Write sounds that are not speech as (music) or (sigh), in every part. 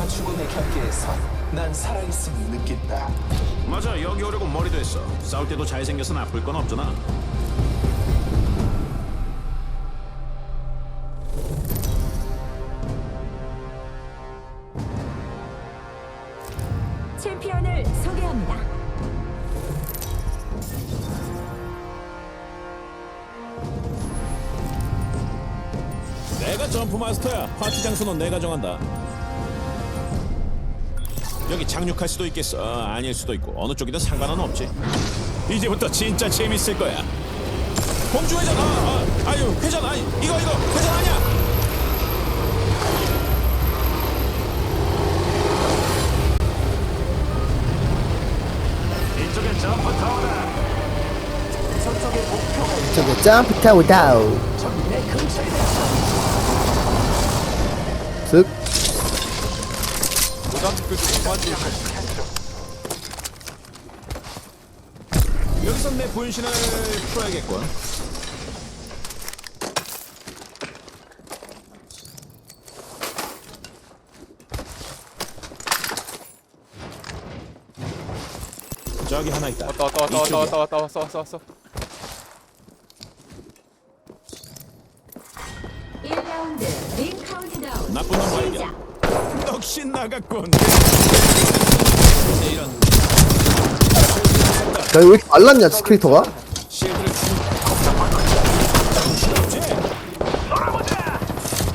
삶과 죽음의 경계에서 난 살아있음을 느낀다. 맞아 여기 오려고 머리도 했어 싸울 때도 잘생겨서 나쁠 건 없잖아 챔피언을 소개합니다. 내가 점프 마스터야 파티 장소는 내가 정한다 여기 착륙할 수도 있겠어. 어, 아닐 수도 있고. 어느 쪽이든 상관은 없지. 이제부터 진짜 재밌을 거야. 공주 회전 아, 아, 아유 회전 아니 이거 이거 회전 아니야. 이쪽엔 점프 타워다. 저거 점프 타워 다우 슥 여기서 내 분신을 풀어야겠군. 저기 하나 있다. 왔다 왔다 왔다 왔다. 왔다 왔다 왔어 왔어 왔어 나갔군 야 이거 왜 이렇게 말랐냐 스크리터가? 실드를 주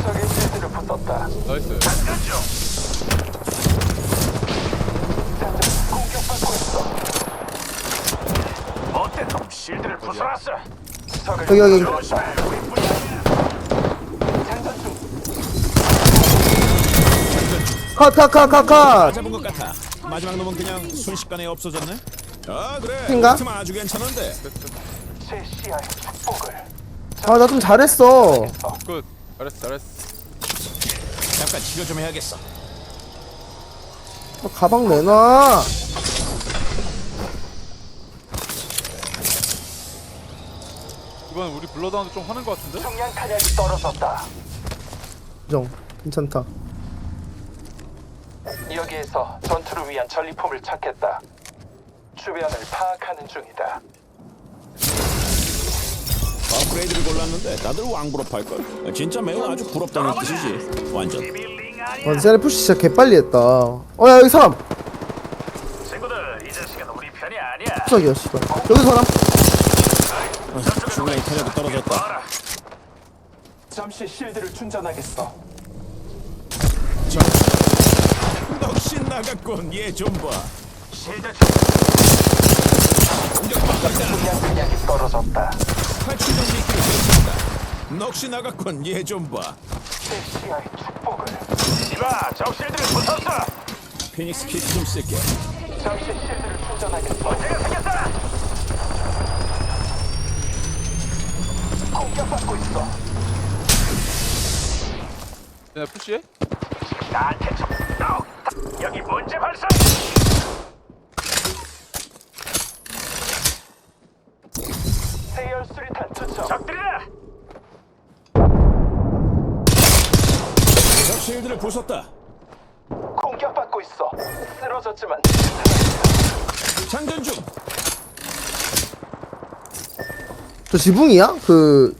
적의 실드를 붙었다. 나이스 공격받고 있어. 어때 놈 실드를 부숴놨어 적을 여기 여기 컷컷컷컷컷. 잡은 것 같아. 마지막 놈은 그냥 순식간에 없어졌네. 아 그래. 인가? 같으면 아주 괜찮은데. 제 시야의 축복을 아 나 좀 잘했어. 굿. 잘했어 잘했어. 잠깐 치료 좀 해야겠어. 아, 가방 내놔. 이번 우리 블러드하운드 좀 화는 것 같은데? 중량 탄약이 떨어졌다. 인정 괜찮다 여기에서 전투를 위한 전리품을 찾겠다. 주변을 파악하는 중이다. 업그레이드를 골랐는데 다들 왕부럽 할걸. 진짜 매우 아주 부럽다는 뜻이지. 완전. 와 쟤네 푸시 진짜 개빨리 했다. 어야 여기 사람! 친구들 이 자식은 우리 편이 아니야. 푸석이야 씨발. 여기 사람! 중간에 탄약이 떨어졌다. 잠시 실드를 충전하겠어. 저 넋이 나갔군 얘좀봐 공격받고 있다 중량 탄약이 떨어졌다. 미끼를 쳤습니다 넋이 나갔군 얘좀봐 제 시야의 축복을 이봐 저 실드를 부쉈어 피닉스 키트 좀 쓸게 잠시 실드를 충전하겠어. 제가 생겼다 공격받고 있어. 얘네 푸시해? 나한테 좀 너. 여기 문제 발생 세열 수리탄 투척. 적들이다 저 실드를 부쉈다 공격받고 있어. 쓰러졌지만 장전 중 저 지붕이야? 그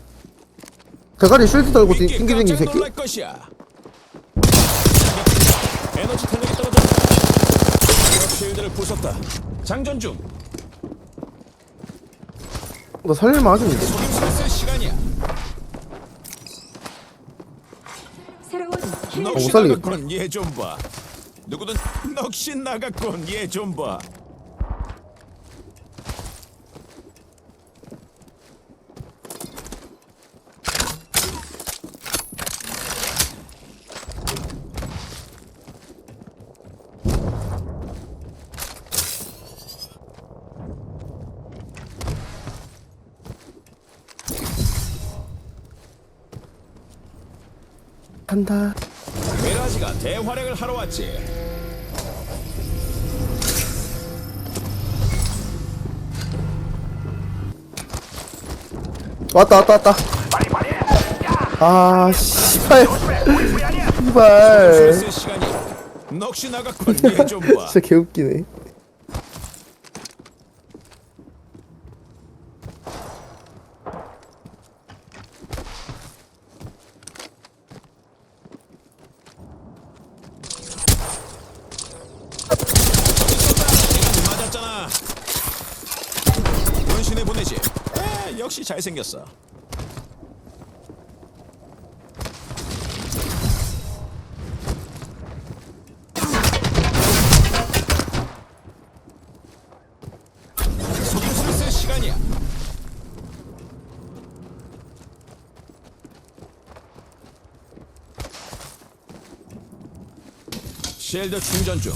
대가리 쉴드 달고 튕- 튕기는 이 새끼? 놀랄 것이야 에너지 탄력이 떨어졌다. 저 실드를 부쉈다. 장전 중. 나 살릴만 속임수를 쓸 시간이야. 새로운 킬못 넋이 살리겠다. 나갔군. 얘좀 봐. 누구든 넋이 나갔군. 얘좀 봐 간다. 메라지가 대활약을 하러 왔지. 왔다 왔다 왔다. 아 씨발. 씨발. 쓸 시간이야 넋이 나갔군. 얘좀봐. (laughs) 진짜 개웃기네 맞았잖아 문신에 보내지 아, 역시 잘 생겼어. 쉴드 충전 중.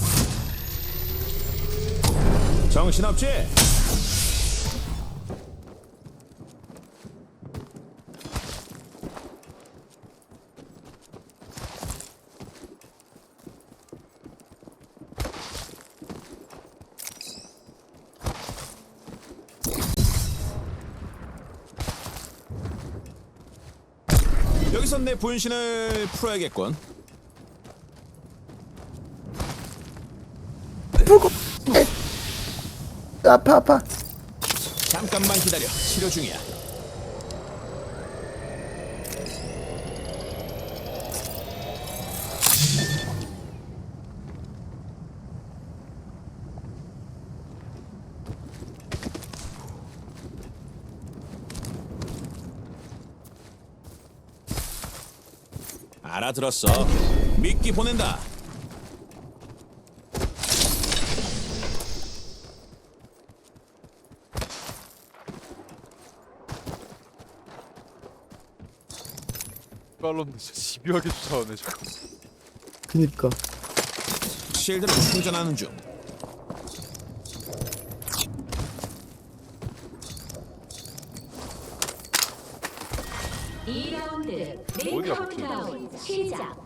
정신없지? 내 분신을 풀어야겠군. 아파 아파 잠깐만 기다려. 치료 중이야. 알아들었어. 미끼 보낸다. 빨로는 진짜 집요하게 쫓아오네 자꾸 그니까 실드를 충전하는 중. 이라운드링 어디가 카운트다운 시작.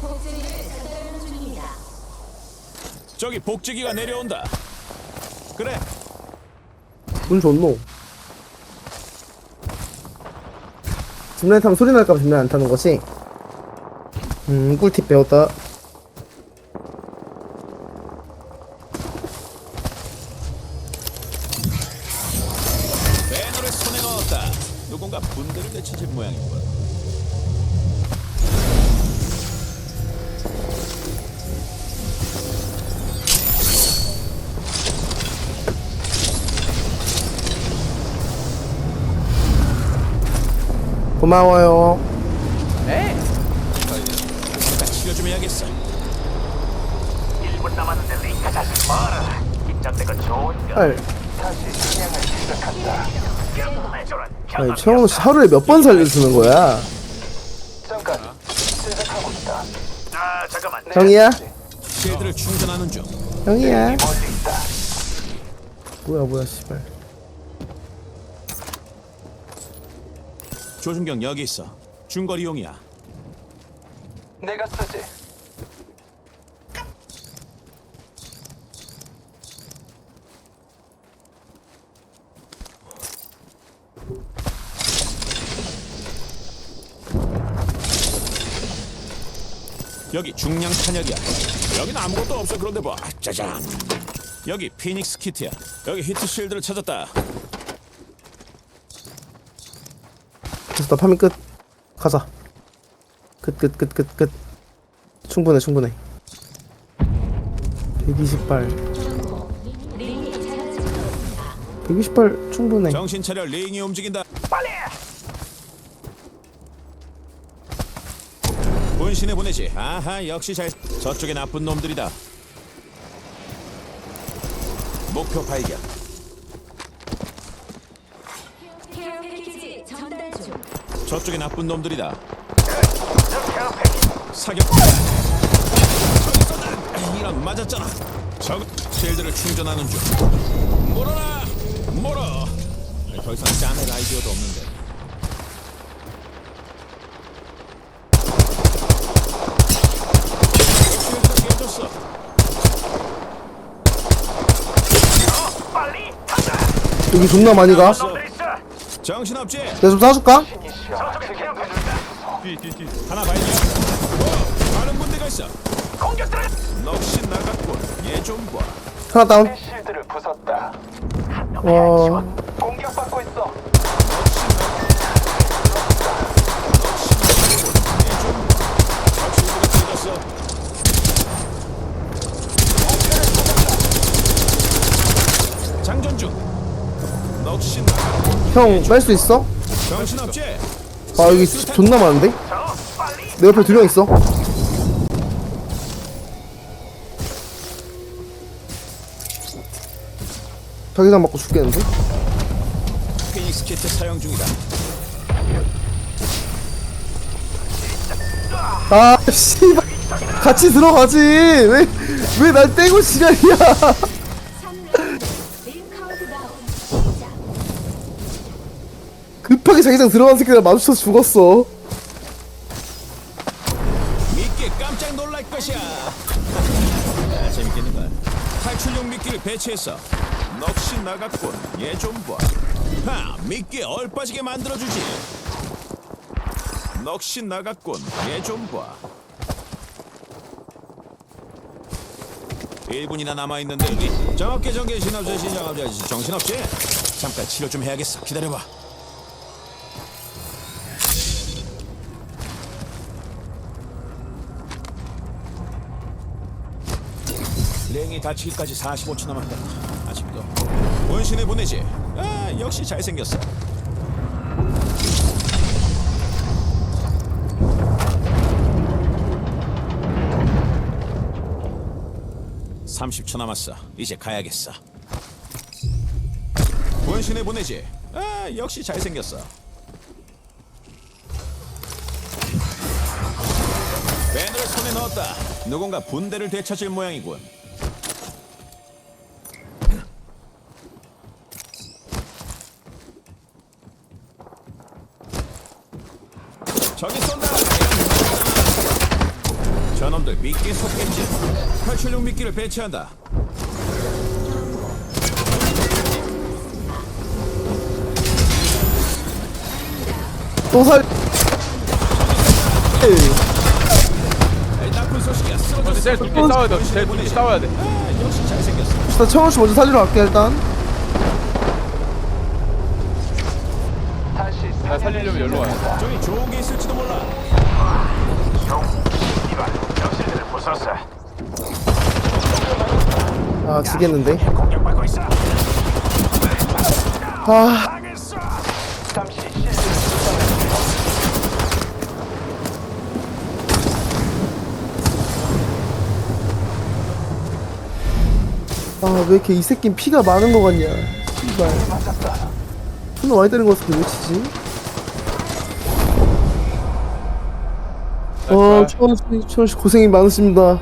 복제를 전달하는 중입니다. 저기 복지기가 내려온다. 그래, 운 좋노 짚라인 타면 소리 날까봐 짚라인 안 타는 거지? 음 꿀팁 배웠다 고마워요 잠깐 치료 좀 해야겠어. 1분 남았는데 링카 자식 봐라 긴장되고 좋은가 헐 다시 사냥을 시작한다. 아니 최홍우 씨 하루에 몇 번 살려주는 거야 잠깐 시작하고 있다. 아 잠깐만 형이야? 실드를 충전하는 중. 형이야 멀리 있다. 뭐야 뭐야 씨발 조준경 여기 있어. 중거리용이야. 내가 쓰지. 여기 중량 탄약이야. 여긴 아무것도 없어 그런데 뭐. 짜잔. 여기 피닉스 키트야. 여기 히트 실드를 찾았다. 됐어 파밍 끝 가자 끝 끝 끝 끝 끝 충분해 충분해 128 링이 찾아졌습니다. 128 충분해 정신 차려 링이 움직인다. 빨리 분신에 보내지. 아하 역시 잘. 저쪽에 나쁜 놈들이다. 목표 발견. 저쪽에 나쁜 놈들이다. 사격. 이런 맞았잖아. 저 실드를 충전하는 중. 몰아라. 몰아. 더 이상 짜낼 아이디어도 없는데. 깨졌어. 여기 존나 많이 가 정신없지? 내가 좀 사줄까? 저쪽에. 뒤뒤뒤 하나 발견. 어, 다른 군대가 있어. 공격 들어. 넋이 나갔군. 얘좀 봐. 하나 다운 실드를 부쉈다. 와 공격 받고 있어. 장전 중. 넋이 나갔군. 형 뺄 수 있어? 정신없지? 아 여기 존나 많은데? 내 옆에 두 명 있어 자기장 맞고 죽겠는데? 피닉스 키트 사용 중이다. 아 (laughs) 씨발 같이 들어가지 왜 왜 날 떼고 지랄이야 급하게 자기장 들어간 새끼랑 마주쳐서 죽었어 미끼 깜짝 놀랄 것이야. 야, 재밌겠는걸? 탈출용 미끼를 배치했어. 넋이 나갔군. 얘 좀 봐. 하, 미끼 얼빠지게 만들어주지. 넋이 나갔군. 얘 좀 봐. 1분이나 남아있는데 정확히 전개 신압제 신장압제 정신없지? 잠깐 치료 좀 해야겠어. 기다려봐. 랭이 다치기까지 45초 남았다. 아직도. 원신에 보내지. 아 역시 잘생겼어. (30초) 남았어. 이제 가야겠어. 원신에 보내지? 아 역시 잘생겼어. 밴드를 손에 넣었다. 누군가 분대를 되찾을 모양이군 저기 쏜다. 저놈들 미끼 속겠지. 탈출용 미끼를 배치한다. 또살 에이, 나쁜 소식이야. 쓰러졌어. 쟤 둘끼리 싸워야 돼 쟤 둘끼리 싸워야 돼 아, 역시 잘생겼어. 일단 청원 씨 먼저 살리러 갈게 일단 다시 나 살리려면 여기로 와야 돼 저기 좋은 게 있을지도 몰라. 부쉈어. 아 지겠는데 공격받고 있어. 아 당했어. 잠시 실드 아, 왜 이렇게 이 새끼 피가 많은 거 같냐. 씨발. 존나 많이 때린 거 같은데 왜 치지? 어, 천원씨, 천원씨 고생이 많으십니다.